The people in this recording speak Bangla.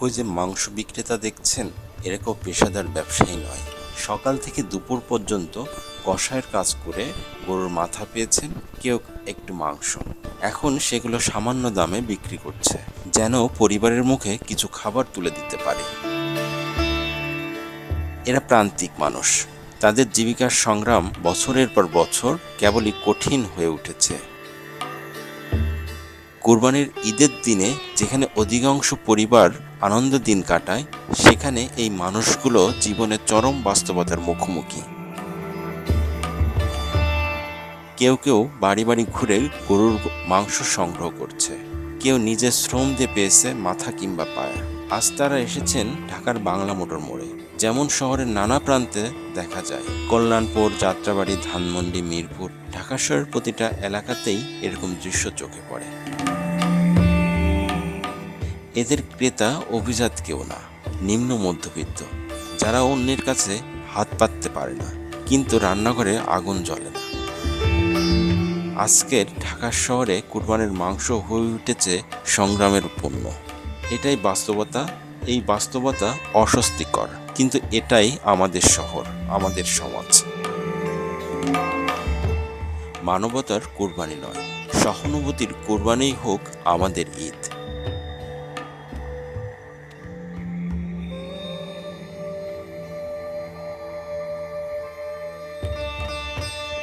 ওই যে মাংস বিক্রেতা দেখছেন এরা কেউ পেশাদার ব্যবসায়ী নয়। সকাল থেকে দুপুর পর্যন্ত কষায়ের কাজ করে গরুর মাথা পেয়েছেন, কেউ একটু মাংস। এখন সেগুলো সামান্য দামে বিক্রি করছে, যেন পরিবারের মুখে কিছু খাবার তুলে দিতে পারে। এরা প্রান্তিক মানুষ। তাদের জীবিকার সংগ্রাম বছরের পর বছর কেবলই কঠিন হয়ে উঠেছে। কোরবানির ঈদের দিনে যেখানে অধিকাংশ পরিবার আনন্দ দিন কাটায়, সেখানে এই মানুষগুলো জীবনে চরম বাস্তবতার মুখোমুখি। কেউ কেউ বাড়ি বাড়ি ঘুরে গরুর মাংস সংগ্রহ করছে। কেউ নিজের শ্রম দিয়ে পেয়েছে মাথা কিংবা পায়া। আজ তারা এসেছেন ঢাকার বাংলা মোটর মোড়ে, যেমন শহরের নানা প্রান্তে দেখা যায়। কল্যাণপুর, যাত্রাবাড়ি, ধানমন্ডি, মিরপুর, ঢাকা শহরের প্রতিটা এলাকাতেই এরকম দৃশ্য চোখে পড়ে। এদের ক্রেতা অভিজাত কেউ না, নিম্ন মধ্যবিত্ত, যারা অন্যের কাছে হাত পাততে পারে না, কিন্তু রান্নাঘরে আগুন জ্বলে না। আজকের ঢাকা শহরে কুরবানির মাংস হয়ে উঠেছে সংগ্রামের পণ্য। এটাই বাস্তবতা, এই বাস্তবতা অস্বস্তিকর, কিন্তু এটাই আমাদের শহর, আমাদের সমাজ। মানবতার কোরবানি নয়, সহানুভূতির কোরবানিই হোক আমাদের ঈদ।